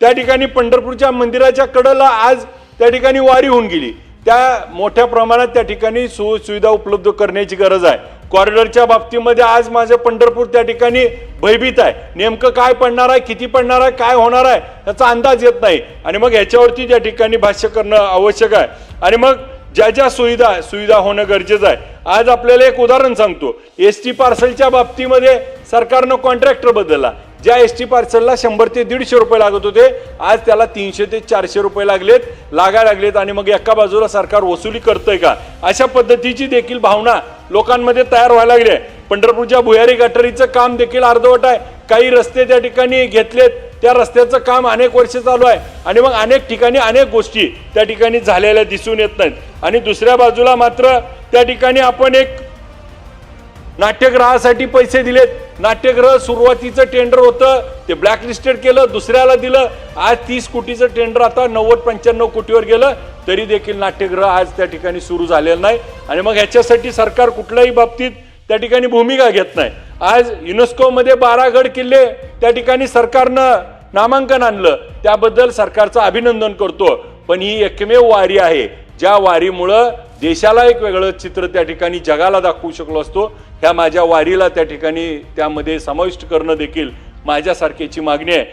त्या ठिकाणी पंढरपूरच्या मंदिराच्या कडेला आज त्या ठिकाणी वारी होऊन गेली. त्या मोठ्या प्रमाणात त्या ठिकाणी सु सुविधा उपलब्ध करण्याची गरज आहे. कॉरिडॉरच्या बाबतीमध्ये आज माझं पंढरपूर त्या ठिकाणी भयभीत आहे. नेमकं काय पडणार आहे किती पडणार आहे काय होणार आहे याचा अंदाज येत नाही. आणि मग याच्यावरती त्या ठिकाणी भाष्य करणं आवश्यक आहे. आणि मग ज्या ज्या सुविधा सुविधा होणं गरजेचं आहे. आज आपल्याला एक उदाहरण सांगतो. एस टी पार्सलच्या बाबतीमध्ये सरकारनं कॉन्ट्रॅक्टर बदलला. ज्या एस टी पार्सलला शंभर ते दीडशे रुपये लागत होते आज त्याला तीनशे ते चारशे रुपये लागलेत लागायला लागलेत आणि मग एका बाजूला सरकार वसुली करतंय का? अशा पद्धतीची देखील भावना लोकांमध्ये तयार व्हायला लागली आहे. पंढरपूरच्या भुयारी गटारीचं काम देखील अर्धवट आहे. काही रस्ते त्या ठिकाणी घेतलेत त्या रस्त्याचं काम अनेक वर्ष चालू आहे. आणि मग अनेक ठिकाणी अनेक गोष्टी त्या ठिकाणी झालेल्या दिसून येत नाहीत. आणि दुसऱ्या बाजूला मात्र त्या ठिकाणी आपण एक नाट्यगृहासाठी पैसे दिलेत. नाट्यगृह सुरुवातीचं टेंडर होतं ते ब्लॅकलिस्टेड केलं दुसऱ्याला दिलं. आज तीस कोटीचं टेंडर आता नव्वद पंच्याण्णव कोटीवर गेलं तरी देखील नाट्यगृह आज त्या ठिकाणी सुरू झालेलं नाही. आणि मग ह्याच्यासाठी सरकार कुठल्याही बाबतीत त्या ठिकाणी भूमिका घेत नाही. आज युनेस्कोमध्ये बारा गड किल्ले त्या ठिकाणी सरकारनं नामांकन आणलं. त्याबद्दल सरकारचं अभिनंदन करतो. पण ही एकमेव वारी आहे. ज्या वारीमुळं देशाला एक वेगळं चित्र त्या ठिकाणी जगाला दाखवू शकलो असतो. ह्या माझ्या वारीला त्या ठिकाणी त्यामध्ये समाविष्ट करणं देखील माझ्यासारखीची मागणी आहे.